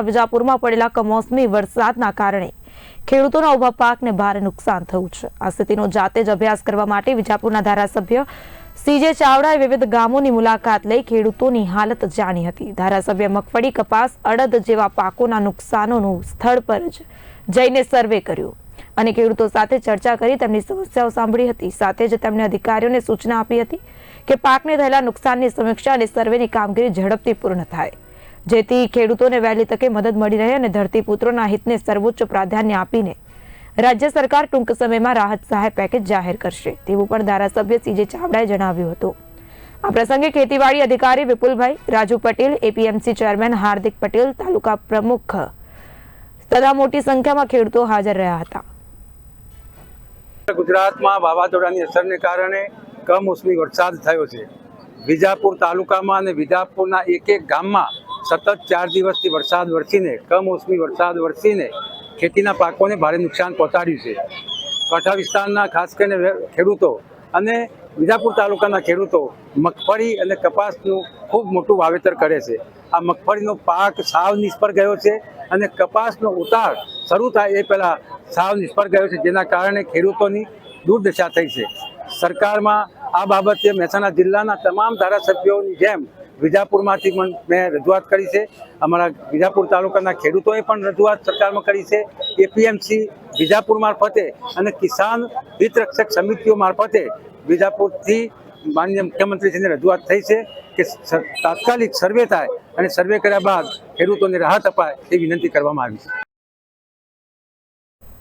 તાલુકાના વિજાપુરમાં પડેલા કમોસમી વરસાદના કારણે ખેડૂતોના ઊભા પાકને ભારે નુકસાન થયું છે. આ સ્થિતિનો જાતે જ અભ્યાસ કરવા માટે વિજાપુરના ધારાસભ્ય સીજે ચાવડાએ વિવિધ ગામોની મુલાકાત લઈ ખેડૂતોની હાલત જાણી હતી. ધારાસભ્ય મગફળી, કપાસ, અડદ જેવા પાકોના નુકસાનોનું સ્થળ પર જ જઈને સર્વે કર્યો અને ખેડૂતો સાથે ચર્ચા કરી તેમની સમસ્યાઓ સાંભળી હતી. સાથે જ તેમણે અધિકારીઓને સૂચના આપી હતી કે પાકને થયેલા નુકસાનની સમીક્ષા અને સર્વેની કામગીરી ઝડપથી પૂર્ણ થાય. જેથી ખેડૂતોને વહેલી તકે મદદ મળી રહે અને ધરતીપુત્રોના હિતને સર્વોચ્ચ પ્રાધાન્ય આપીને રાજ્ય સરકાર ટૂંક સમયમાં રાહત સહાય પેકેજ જાહેર કરશે તેવું પણ ધારાસભ્ય સીજે ચાવડાએ જણાવ્યું હતું. આ પ્રસંગે ખેતીવાડી અધિકારી વિપુલભાઈ, રાજુ પટેલ, એપીએમસી ચેરમેન હાર્દિક પટેલ, તાલુકા પ્રમુખ તથા મોટી સંખ્યામાં ખેડૂતો હાજર રહ્યા હતા. ગુજરાતમાં વાવાઝોડાની અસરને કારણે કમોસમી વરસાદ થયો છે. વિજાપુર તાલુકામાં અને વિજાપુરના એક એક ગામમાં સતત ચાર દિવસથી વરસાદ વરસીને, કમોસમી વરસાદ વરસીને ખેતીના પાકોને ભારે નુકસાન પહોંચાડ્યું છે. કાંઠા વિસ્તારના ખાસ કરીને ખેડૂતો અને વિજાપુર તાલુકાના ખેડૂતો મગફળી અને કપાસનું ખૂબ મોટું વાવેતર કરે છે. આ મગફળીનો પાક સાવ નિષ્ફળ ગયો છે અને કપાસનો ઉતાર શરૂ થાય એ પહેલાં સાવ નિષ્ફળ ગયો છે, જેના કારણે ખેડૂતોની દુર્દશા થઈ છે. સરકારમાં આ બાબતે મહેસાણા જિલ્લાના તમામ ધારાસભ્યોની જેમ વિજાપુરમાંથી પણ મેં રજૂઆત કરી છે. અમારા વિજાપુર તાલુકાના ખેડૂતોએ પણ રજૂઆત સરકારમાં કરી છે એપીએમસી વિજાપુર મારફતે અને કિસાન હિતરક્ષક સમિતિઓ મારફતે વિજાપુરથી માનનીય મુખ્યમંત્રીશ્રીને રજૂઆત થઈ છે કે તાત્કાલિક સર્વે થાય અને સર્વે કર્યા બાદ ખેડૂતોને રાહત અપાય એ વિનંતી કરવામાં આવી છે.